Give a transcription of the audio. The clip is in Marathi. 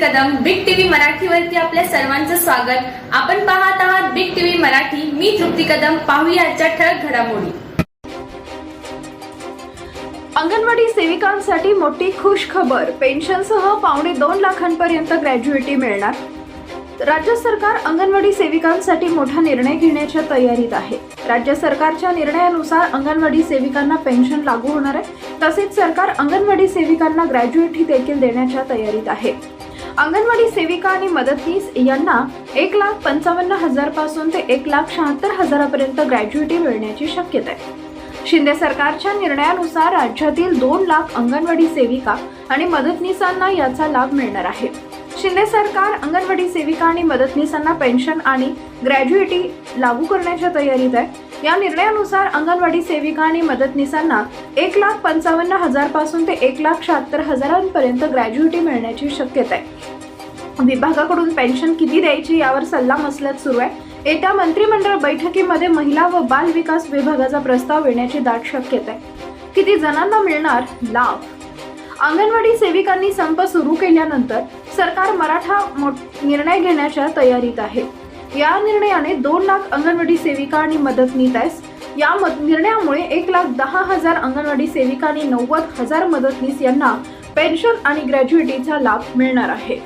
मराठीवरती आपल्या सर्वांचं स्वागत. आपण पाहत आहात बिग टीव्ही मराठी. मी तृप्ती कदम. पाहूया आजच्या ठळक घडामोडी. अंगणवाडी सेविकांसाठी मोठी खुश खबर पेन्शनसह पावणे दोन लाखांपर्यंत ग्रॅज्युएटी मिळणार. राज्य सरकार अंगणवाडी सेविकांसाठी मोठा निर्णय घेण्याच्या तयारीत आहे. राज्य सरकारच्या निर्णयानुसार अंगणवाडी सेविकांना पेन्शन लागू होणार आहे. तसेच सरकार अंगणवाडी सेविकांना ग्रॅज्युएटी देखील देण्याच्या तयारीत आहे. अंगणवाडी सेविका आणि मदतनीस यांना एक लाख पंचावन्न हजारपासून ते एक लाख शहात्तर हजारापर्यंत ग्रॅज्युएटी मिळण्याची शक्यता आहे. शिंदे सरकारच्या निर्णयानुसार राज्यातील दोन लाख अंगणवाडी सेविका आणि मदतनीसांना याचा लाभ मिळणार आहे. शिंदे सरकार अंगणवाडी सेविका आणि मदतनीसांना पेन्शन आणि ग्रॅज्युएटी लागू करण्याच्या तयारीत आहे. या निर्णयानुसार अंगणवाडी सेविका आणि मदतनीसांना एक लाख पंचावन्न हजारपासून ते एक लाख शहात्तर हजारांपर्यंत ग्रॅज्युएटी मिळण्याची शक्यता आहे. विभागाकडून पेन्शन किती द्यायची यावर सल्ला मसलत सुरू आहे. येत्या मंत्रिमंडळ बैठकीमध्ये महिला व बाल विकास विभागाचा प्रस्ताव येण्याची दाट शक्यता आहे. किती जणांना मिळणार लाभ? अंगणवाडी सेविकांनी संप सुरू केल्यानंतर सरकार मराठा निर्णय घेण्याच्या तयारीत आहे. या निर्णयाने दोन लाख अंगणवाडी सेविका आणि मदतनीस या मत निर्णयामुळे एक लाख दहा हजार अंगणवाडी सेविका आणि नव्वद हजार मदतनीस यांना पेन्शन आणि ग्रॅज्युएटीचा लाभ मिळणार आहे.